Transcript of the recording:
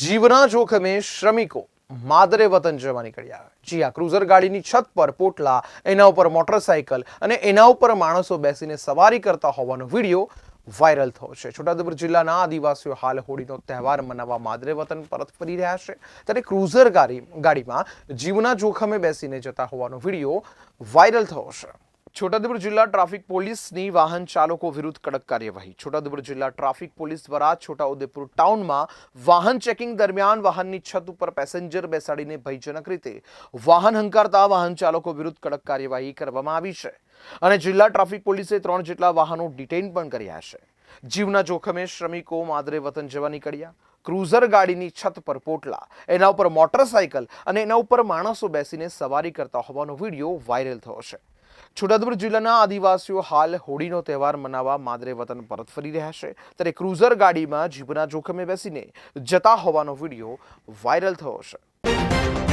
જીવના જોખમે શ્રમિકો માદરે વતન જવા નીકળ્યા જી આ ક્રુઝર ગાડીની છત પર પોટલા, એના ઉપર મોટરસાયકલ અને એના ઉપર માણસો બેસીને સવારી કરતા હોવાનો વીડિયો વાયરલ થયો છે. છોટાઉદેપુર જિલ્લાના આદિવાસીઓ હાલ હોળીનો તહેવાર મનાવવા માદરે વતન પરત ફરી રહ્યા છે. ત્યારે ક્રુઝર ગાડી ગાડીમાં જીવના જોખમે બેસીને જતા હોવાનો વીડિયો વાયરલ થયો છે. છોટાઉદેપુર જિલ્લા ટ્રાફિક પોલીસની વાહન ચાલકો વિરુદ્ધ કડક કાર્યવાહી. છોટાઉદેપુર જિલ્લા ટ્રાફિક પોલીસ દ્વારા છોટાઉદેપુર ટાઉનમાં વાહન ચેકિંગ દરમિયાન વાહનની છત ઉપર પેસેન્જર બેસાડીને ભયજનક રીતે વાહન હંકારતા વાહન ચાલકો વિરુદ્ધ કડક કાર્યવાહી કરવામાં આવી છે. અને જિલ્લા ટ્રાફિક પોલીસે ત્રણ જેટલા વાહનો ડિટેઇન પણ કર્યા છે. જીવના જોખમે શ્રમિકો માદરે વતન જવા નીકળ્યા. ક્રુઝર ગાડીની છત પર પોટલા. એના ઉપર મોટરસાયકલ અને એના ઉપર માણસો બેસીને સવારી કરતા હોવાનો વીડિયો વાયરલ થયો છે. છોટાઉદેપુર જિલ્લાના આદિવાસીઓ હાલ હોળીનો તહેવાર મનાવવા માદરે વતન પરત ફરી રહ્યા છે. ત્યારે ક્રુઝર ગાડીમાં જીવના જોખમે બેસીને જતા હોવાનો વીડિયો વાયરલ થયો છે.